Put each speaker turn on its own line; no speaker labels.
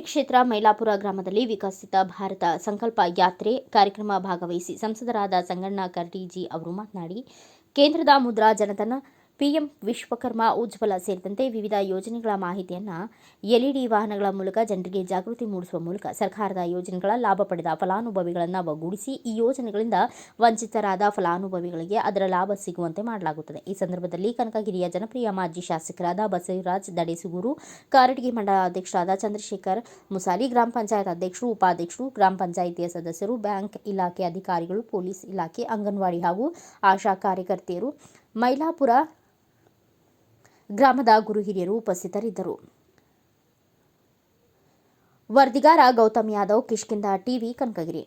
ಕ್ಷೇತ್ರ ಮೈಲಾಪುರ ಗ್ರಾಮದಲ್ಲಿ ವಿಕಸಿತ ಭಾರತ ಸಂಕಲ್ಪ ಯಾತ್ರೆ ಕಾರ್ಯಕ್ರಮ ಭಾಗವಹಿಸಿ ಸಂಸದರಾದ ಸಂಗಣ್ಣ ಕರ್ಡಿಜಿ ಅವರು ಮಾತನಾಡಿ, ಕೇಂದ್ರದ ಮುದ್ರಾ ಜನಧನ ಪಿಎಂ ವಿಶ್ವಕರ್ಮ ಉಜ್ವಲ ಸೇರಿದಂತೆ ವಿವಿಧ ಯೋಜನೆಗಳ ಮಾಹಿತಿಯನ್ನು ಎಲ್ಇಡಿ ವಾಹನಗಳ ಮೂಲಕ ಜನರಿಗೆ ಜಾಗೃತಿ ಮೂಡಿಸುವ ಮೂಲಕ ಸರ್ಕಾರದ ಯೋಜನೆಗಳ ಲಾಭ ಪಡೆದ ಫಲಾನುಭವಿಗಳನ್ನು ಒಗ್ಗೂಡಿಸಿ ಈ ಯೋಜನೆಗಳಿಂದ ವಂಚಿತರಾದ ಫಲಾನುಭವಿಗಳಿಗೆ ಅದರ ಲಾಭ ಸಿಗುವಂತೆ ಮಾಡಲಾಗುತ್ತದೆ. ಈ ಸಂದರ್ಭದಲ್ಲಿ ಕನಕಗಿರಿಯ ಜನಪ್ರಿಯ ಮಾಜಿ ಶಾಸಕರಾದ ಬಸವರಾಜ್ ದಡೇಸುಗೂರು, ಕಾರಟಗಿ ಮಂಡಲ ಅಧ್ಯಕ್ಷರಾದ ಚಂದ್ರಶೇಖರ್ ಮುಸಾಲಿ, ಗ್ರಾಮ ಪಂಚಾಯತ್ ಅಧ್ಯಕ್ಷರು, ಉಪಾಧ್ಯಕ್ಷರು, ಗ್ರಾಮ ಪಂಚಾಯಿತಿಯ ಸದಸ್ಯರು, ಬ್ಯಾಂಕ್ ಇಲಾಖೆ ಅಧಿಕಾರಿಗಳು, ಪೊಲೀಸ್ ಇಲಾಖೆ, ಅಂಗನವಾಡಿ ಹಾಗೂ ಆಶಾ ಕಾರ್ಯಕರ್ತೆಯರು, ಮೈಲಾಪುರ ಗ್ರಾಮದ ಗುರು ಹಿರಿಯರು ಉಪಸ್ಥಿತರಿದ್ದರು. ವರದಿಗಾರ ಗೌತಮ್ ಯಾದವ್ ಕಿಷ್ಕಿಂದ ಟಿವಿ ಕನಕಗಿರಿ.